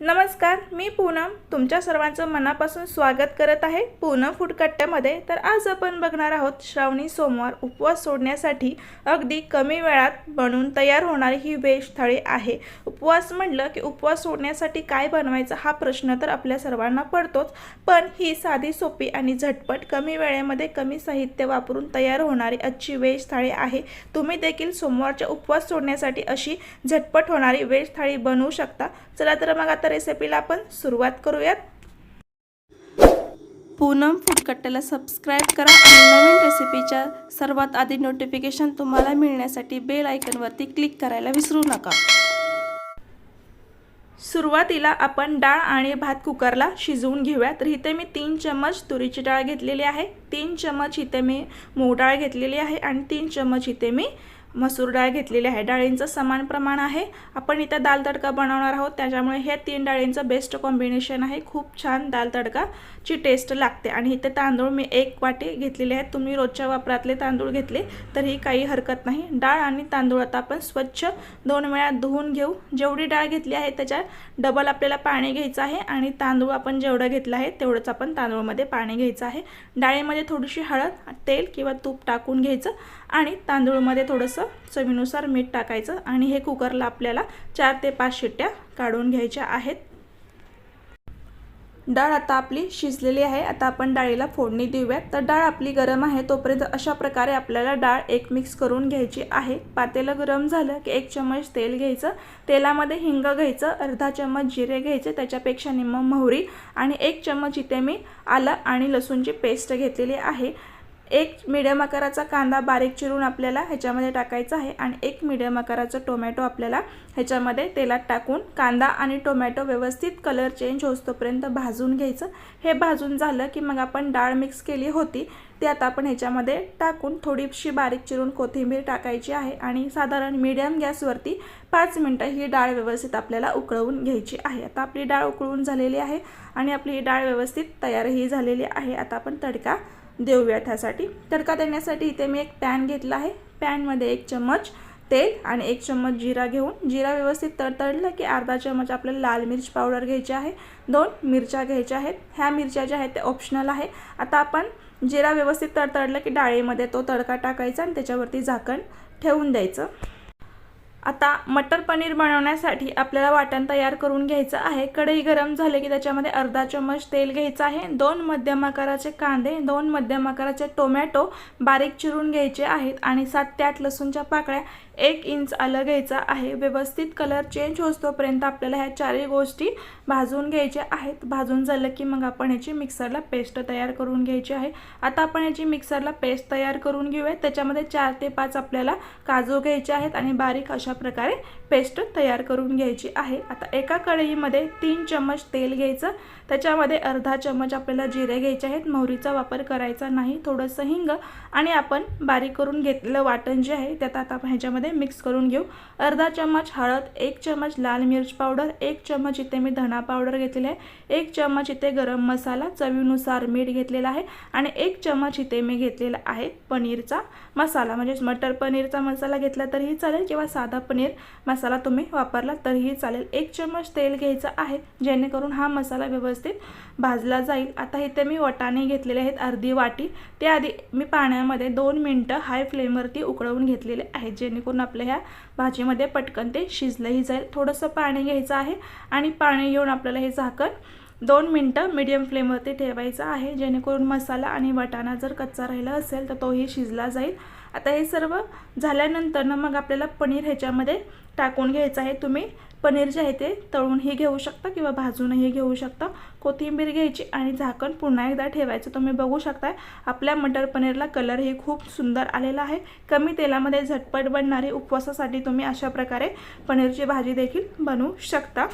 नमस्कार मी पूनम. तुमच्या सर्वांचं मनापासून स्वागत करत आहे पूनम फुडकट्ट्यामध्ये तर आज आपण बघणार आहोत श्रावणी सोमवार उपवास सोडण्यासाठी अगदी कमी वेळात बनवून तयार होणारी ही व्हेज थाळी आहे. उपवास म्हटलं की उपवास सोडण्यासाठी काय बनवायचं हा प्रश्न तर आपल्या सर्वांना पडतोच. पण ही साधी सोपी आणि झटपट कमी वेळेमध्ये कमी साहित्य वापरून तयार होणारी आजची व्हेज थाळी आहे. तुम्ही देखील सोमवारच्या उपवास सोडण्यासाठी अशी झटपट होणारी वेश थाळी बनवू शकता. चला तर मग आता रेसिपीला आपण सुरुवात करूयात. पूनम फूडकट्ट्याला सबस्क्राईब करा आणि नवीन रेसिपीच्या सर्वात आधी नोटिफिकेशन तुम्हाला मिळण्यासाठी बेल आयकनवरती क्लिक करायला विसरू नका. सुरुवातीला आपण डाळ आणि भात कुकरला शिजवून घेऊया तर इथे मी तीन चम्मच तुरीची डाळ घेतलेली आहे. तीन चम्मच इथे मी मूग डाळ घेतलेली आहे आणि तीन चम्मच इथे मी मसूर डाळ घेतलेली आहे. डाळींचं समान प्रमाण आहे. आपण इथं दाल तडका बनवणार आहोत. त्याच्यामुळे हे तीन डाळींचं बेस्ट कॉम्बिनेशन आहे. खूप छान दाल तडकाची टेस्ट लागते. आणि इथे तांदूळ मी एक वाटी घेतलेले आहेत. तुम्ही रोजच्या वापरातले तांदूळ घेतले तरी काही हरकत नाही. डाळ आणि तांदूळ आता आपण स्वच्छ दोन वेळा धुवून घेऊ. जेवढी डाळ घेतली आहे त्याच्या डबल आपल्याला पाणी घ्यायचं आहे. आणि तांदूळ आपण जेवढं घेतलं आहे तेवढंच आपण तांदूळमध्ये पाणी घ्यायचं आहे. डाळीमध्ये थोडीशी हळद तेल किंवा तूप टाकून घ्यायचं. आणि तांदूळमध्ये थोडंसं चवीनुसार मीठ टाकायचं आणि हे कुकरला आपल्याला चार ते पाच शिट्ट्या काढून घ्यायच्या आहेत. डाळ आता आपली शिजलेली आहे. आता आपण डाळीला फोडणी देऊयात. तर डाळ आपली गरम आहे तोपर्यंत अशा प्रकारे आपल्याला डाळ एक मिक्स करून घ्यायची आहे. पातेलं गरम झालं की एक चम्मच तेल घ्यायचं. तेलामध्ये हिंग घ्यायचं अर्धा चम्मच जिरे घ्यायचे त्याच्यापेक्षा निम्म मोहरी आणि एक चम्मच इथे मी आलं आणि लसूणची पेस्ट घेतलेली आहे. एक मिडियम आकाराचा कांदा बारीक चिरून आपल्याला ह्याच्यामध्ये टाकायचा आहे आणि एक मिडियम आकाराचा टोमॅटो आपल्याला ह्याच्यामध्ये तेलात टाकून कांदा आणि टोमॅटो व्यवस्थित कलर चेंज होतोपर्यंत भाजून घ्यायचं. हे भाजून झालं की मग आपण डाळ मिक्स केली होती ती आता आपण ह्याच्यामध्ये टाकून थोडीशी बारीक चिरून कोथिंबीर टाकायची आहे आणि साधारण मीडियम गॅसवरती पाच मिनटं ही डाळ व्यवस्थित आपल्याला उकळवून घ्यायची आहे. आता आपली डाळ उकळून झालेली आहे आणि आपली ही डाळ व्यवस्थित तयारही झालेली आहे. आता आपण तडका देऊया त्यासाठी तडका देण्यासाठी इथे मी एक पॅन घेतला आहे. पॅनमध्ये एक चम्मच तेल आणि एक चम्मच जिरा घेऊन जिरा व्यवस्थित तडतडलं की अर्धा चम्मच आपल्याला लाल मिर्च पावडर घ्यायची आहे. दोन मिरच्या घ्यायच्या आहेत. ह्या मिरच्या ज्या आहेत त्या ऑप्शनल आहे. आता आपण जिरा व्यवस्थित तडतडलं की डाळीमध्ये तो तडका टाकायचा आणि त्याच्यावरती झाकण ठेवून द्यायचं. आता मटर पनीर बनवण्यासाठी आपल्याला वाटण तयार करून घ्यायचं आहे. कढई गरम झाले की त्याच्यामध्ये अर्धा चम्मच तेल घ्यायचं आहे. दोन मध्यम आकाराचे कांदे दोन मध्यम आकाराचे टोमॅटो बारीक चिरून घ्यायचे आहेत आणि सात ते आठ लसूणच्या पाकळ्या एक इंच आलं घ्यायचं आहे. व्यवस्थित कलर चेंज होतोपर्यंत आपल्याला ह्या चारही गोष्टी भाजून घ्यायच्या आहेत. भाजून झालं की मग आपण ह्याची मिक्सरला पेस्ट तयार करून घ्यायची आहे. आता आपण ह्याची मिक्सरला पेस्ट तयार करून घेऊया. त्याच्यामध्ये चार ते पाच आपल्याला काजू घ्यायचे आहेत आणि बारीक अशा प्रकारे पेस्ट तयार करून घ्यायची आहे. आता एका कढईमध्ये तीन चम्मच तेल घ्यायचं. त्याच्यामध्ये अर्धा चम्मच आपल्याला जिरे घ्यायचे आहेत. मोहरीचा वापर करायचा नाही. थोडंसं हिंग आणि आपण बारीक करून घेतलेलं वाटण जे आहे त्यात आता आपण ह्याच्यामध्ये मिक्स करून घेऊ. अर्धा चम्मच हळद एक चम्मच लाल मिरच पावडर एक चम्मच इथे मी धणा पावडर घेतलेला आहे. एक चम्मच इथे गरम मसाला चवीनुसार मीठ घेतलेला आहे आणि एक चम्मच इथे मी घेतलेला आहे पनीरचा मसाला. म्हणजेच मटर पनीरचा मसाला घेतला तरीही चालेल किंवा साधा पनीर मसाला तुम्ही वापरला तरीही चालेल. एक चम्मच तेल घ्यायचं आहे जेणेकरून हा मसाला व्यवस्थित भाजला जाईल. आता इथे मी वटाणे घेतलेले आहेत अर्धी वाटी. ते आधी मी पाण्यामध्ये दोन मिनटं हाय फ्लेमवरती उकळवून घेतलेले आहेत जेणेकरून आपल्या ह्या भाजीमध्ये पटकन ते शिजलंही जाईल. थोडंसं पाणी घ्यायचं आहे आणि पाणी घेऊन आपल्याला हे झाकण दोन मिनटं मीडियम फ्लेमवरती ठेवायचं आहे जेणेकरून मसाला आणि वटाणा जर कच्चा राहिला असेल तर तोही शिजला जाईल. आता हे सर्व झाल्यानंतर ना मग आपल्याला पनीर ह्याच्यामध्ये टाकून घ्यायचं आहे. तुम्ही पनीर जे आहे ते तळूनही घेऊ शकता किंवा भाजूनही घेऊ शकता. कोथिंबीर घ्यायची आणि झाकण पुन्हा एकदा ठेवायचं. तुम्ही बघू शकताय आपल्या मटर पनीरला कलरही खूप सुंदर आलेला आहे. कमी तेलामध्ये झटपट बनणारी उपवासासाठी तुम्ही अशा प्रकारे पनीरची भाजी देखील बनवू शकता.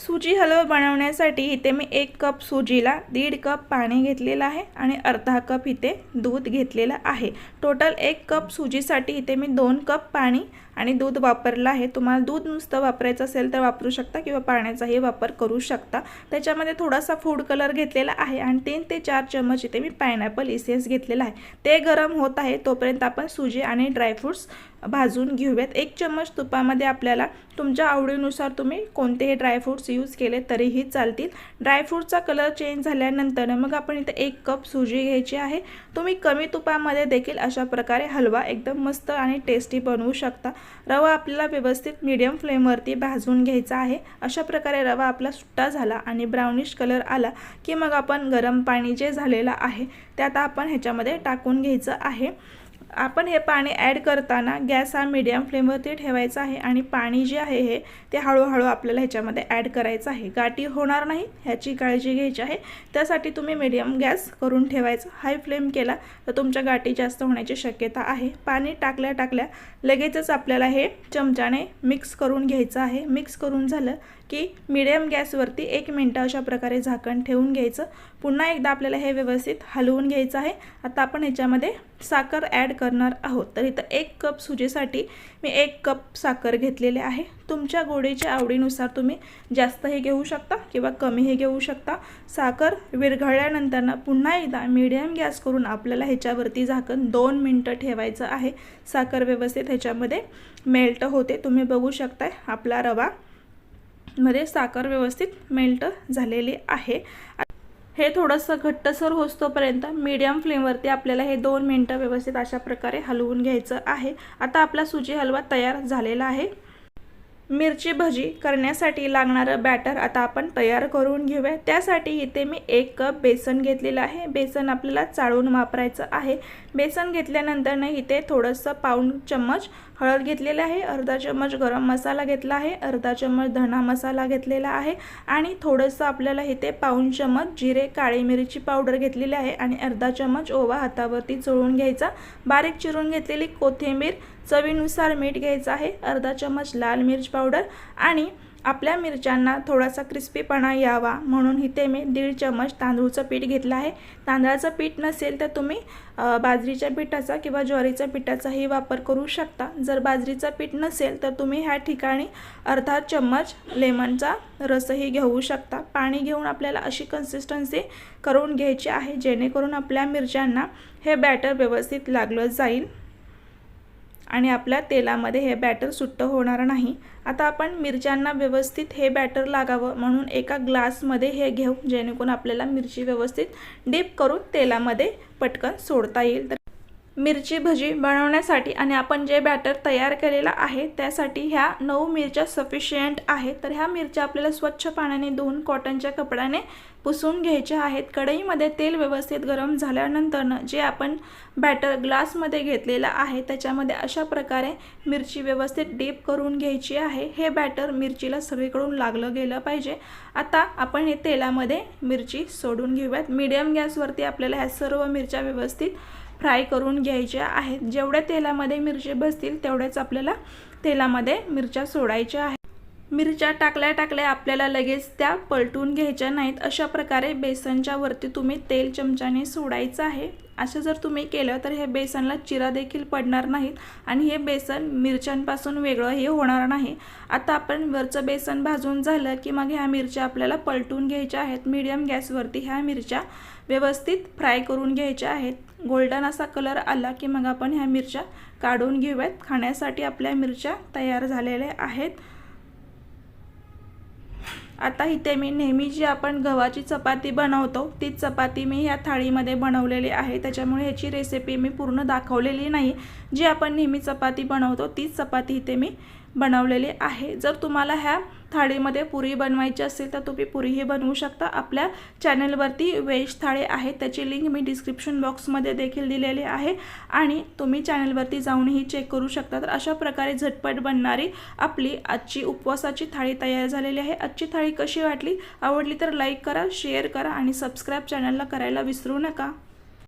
सुजी हलवा बनवण्यासाठी इथे मी एक कप सुजीला दीड कप पाणी घेतलेलं आहे आणि अर्धा कप इथे दूध घेतलेलं आहे. टोटल एक कप सुजीसाठी इथे मी दोन कप पाणी आणि दूध वापरलं आहे. तुम्हाला दूध नुसतं वापरायचं असेल तर वापरू शकता किंवा पाण्याचाही वापर करू शकता. त्याच्यामध्ये थोडासा फूड कलर घेतलेला आहे आणि तीन ते चार चम्मच इथे मी पायनॅपल इसेन्स घेतलेला आहे. ते गरम होत आहे तोपर्यंत आपण सुजी आणि ड्रायफ्रूट्स भाजून घेऊयात. एक चम्मच तुपामध्ये आपल्याला तुमच्या आवडीनुसार तुम्ही कोणतेही ड्रायफ्रूट्स यूज केले तरीही चालतील. ड्रायफ्रूटचा कलर चेंज झाल्यानंतर मग आपण इथे एक कप सुजी घ्यायची आहे. तुम्ही कमी तुपामध्ये देखील अशा प्रकारे हलवा एकदम मस्त आणि टेस्टी बनवू शकता. रवा आपल्याला व्यवस्थित मीडियम फ्लेमवरती भाजून घ्यायचा आहे. अशा प्रकारे रवा आपला सुट्टा झाला आणि ब्राउनिश कलर आला की मग आपण गरम पाणी जे झालेलं आहे ते आता आपण ह्याच्यामध्ये टाकून घ्यायचं आहे. आपण हे पाणी ॲड करताना गॅस हा मीडियम फ्लेमवरती ठेवायचा आहे आणि पाणी जे आहे हे ते हळूहळू आपल्याला ह्याच्यामध्ये ॲड करायचं आहे. गाठी होणार नाही ह्याची काळजी घ्यायची आहे. त्यासाठी तुम्ही मीडियम गॅस करून ठेवायचा. हाय फ्लेम केला तर तुमच्या गाठी जास्त होण्याची शक्यता आहे. पाणी टाकल्या टाकल्या लगेचच आपल्याला हे चमच्याने मिक्स करून घ्यायचं आहे. मिक्स करून झालं की मिडियम गॅसवरती एक मिनटं अशा प्रकारे झाकण ठेवून घ्यायचं. पुन्हा एकदा आपल्याला हे व्यवस्थित हलवून घ्यायचं आहे. आता आपण ह्याच्यामध्ये साखर ॲड करणार आहोत. तर इथं एक कप सुजीसाठी मी एक कप साखर घेतलेले आहे. तुमच्या गोडीच्या आवडीनुसार तुम्ही जास्त हे घेऊ शकता किंवा कमी हे घेऊ शकता. साखर विरघळल्यानंतर पुन्हा एकदा मिडियम गॅस करून आपल्याला ह्याच्यावरती झाकण दोन मिनटं ठेवायचं आहे. साखर व्यवस्थित ह्याच्यामध्ये मेल्ट होते. तुम्ही बघू शकताय आपला रवा मध्ये साखर व्यवस्थित मेल्ट झालेली आहे. हे थोडंसं घट्टसर होतोपर्यंत मीडियम फ्लेमवरती आपल्याला हे दोन मिनटं व्यवस्थित अशा प्रकारे हलवून घ्यायचं आहे. आता आपला सुजी हलवा तयार झालेला आहे. मिरची भजी करण्यासाठी लागणारं बॅटर आता आपण तयार करून घेऊया. त्यासाठी इथे मी एक कप बेसन घेतलेलं आहे. बेसन आपल्याला चाळून वापरायचं आहे. बेसन घेतल्यानंतरनं इथे थोडंसं पाऊण चम्मच हळद घेतलेलं आहे. अर्धा चम्मच गरम मसाला घेतला आहे. अर्धा चम्मच धणा मसाला घेतलेला आहे. आणि थोडंसं आपल्याला इथे पाऊण चम्मच जिरे काळी मिरची पावडर घेतलेली आहे. आणि अर्धा चम्मच ओवा हातावरती चोळून घ्यायचा. बारीक चिरून घेतलेली कोथिंबीर चवीनुसार मीठ घ्यायचं आहे. अर्धा चम्मच लाल मिरच पावडर आणि आपल्या मिरच्यांना थोडासा क्रिस्पीपणा यावा. म्हणून इथे मी दीड चम्मच तांदूळचं पीठ घेतलं आहे. तांदळाचं पीठ नसेल तर तुम्ही बाजरीच्या पिठाचा किंवा ज्वारीच्या पिठाचाही वापर करू शकता. जर बाजरीचं पीठ नसेल तर तुम्ही ह्या ठिकाणी अर्धा चम्मच लेमनचा रसही घेऊ शकता. पाणी घेऊन आपल्याला अशी कन्सिस्टन्सी करून घ्यायची आहे जेणेकरून आपल्या मिरच्यांना हे बॅटर व्यवस्थित लागलं जाईल. आणि आपल्या तेलामध्ये हे बॅटर सुट्ट होणार नाही. आता आपण मिरच्यांना व्यवस्थित हे बॅटर लागावं म्हणून एका ग्लासमध्ये हे घेऊ जेणेकरून आपल्याला मिरची व्यवस्थित डीप करून तेलामध्ये पटकन सोडता येईल. तर मिरची भजी बनवण्यासाठी आणि आपण जे बॅटर तयार केलेलं आहे त्यासाठी ह्या नऊ मिरच्या सफिशियंट आहेत. तर ह्या मिरच्या आपल्याला स्वच्छ पाण्याने धुवून कॉटनच्या कपड्याने पुसून घ्यायच्या आहेत. कढईमध्ये तेल व्यवस्थित गरम झाल्यानंतरनं जे आपण बॅटर ग्लासमध्ये घेतलेलं आहे त्याच्यामध्ये अशा प्रकारे मिरची व्यवस्थित डीप करून घ्यायची आहे. हे बॅटर मिरचीला सगळीकडून लागलं गेलं पाहिजे. आता आपण हे तेलामध्ये मिरची सोडून घेऊयात. मीडियम गॅसवरती आपल्याला ह्या सर्व मिरच्या व्यवस्थित फ्राय करून घ्यायच्या आहेत. जेवढ्या तेलामध्ये मिरची बसतील तेवढ्याच आपल्याला तेलामध्ये मिरच्या सोडायच्या आहेत. मिरच्या टाकल्या टाकल्या आपल्याला लगेच त्या पलटून घ्यायच्या नाहीत. अशा प्रकारे बेसनच्या वरती तुम्ही तेल चमच्याने सोडायचं आहे. असं जर तुम्ही केलं तर हे बेसनला चिरा देखील पडणार नाहीत आणि हे बेसन मिरच्यांपासून वेगळंही होणार नाही. आता आपण वरचं बेसन भाजून झालं की मग ह्या मिरच्या आपल्याला पलटून घ्यायच्या आहेत. मीडियम गॅसवरती ह्या मिरच्या व्यवस्थित फ्राय करून घ्यायच्या आहेत. गोल्डन असा कलर आला की मग आपण ह्या मिरच्या काढून घेऊयात. खाण्यासाठी आपल्या मिरच्या तयार झालेल्या आहेत. आता इथे मी नेहमी जी आपण गव्हाची चपाती बनवतो तीच चपाती मी ह्या थाळीमध्ये बनवलेली आहे. त्याच्यामुळे ह्याची रेसिपी मी पूर्ण दाखवलेली नाही. जी आपण नेहमी चपाती बनवतो तीच चपाती इथे मी बनवलेली आहे. जर तुम्हाला ह्या थाळीमध्ये पुरी बनवायची असेल तर तुम्ही पुरीही बनवू शकता. आपल्या चॅनलवरती व्हेज थाळी आहे. त्याची लिंक मी डिस्क्रिप्शन बॉक्समध्ये देखील दिलेली आहे आणि तुम्ही चॅनलवरती जाऊनही चेक करू शकता. तर अशा प्रकारे झटपट बनणारी आपली आजची उपवासाची थाळी तयार झालेली आहे. आजची थाळी कशी वाटली? आवडली तर लाईक करा शेअर करा आणि सबस्क्राईब चॅनलला करायला विसरू नका.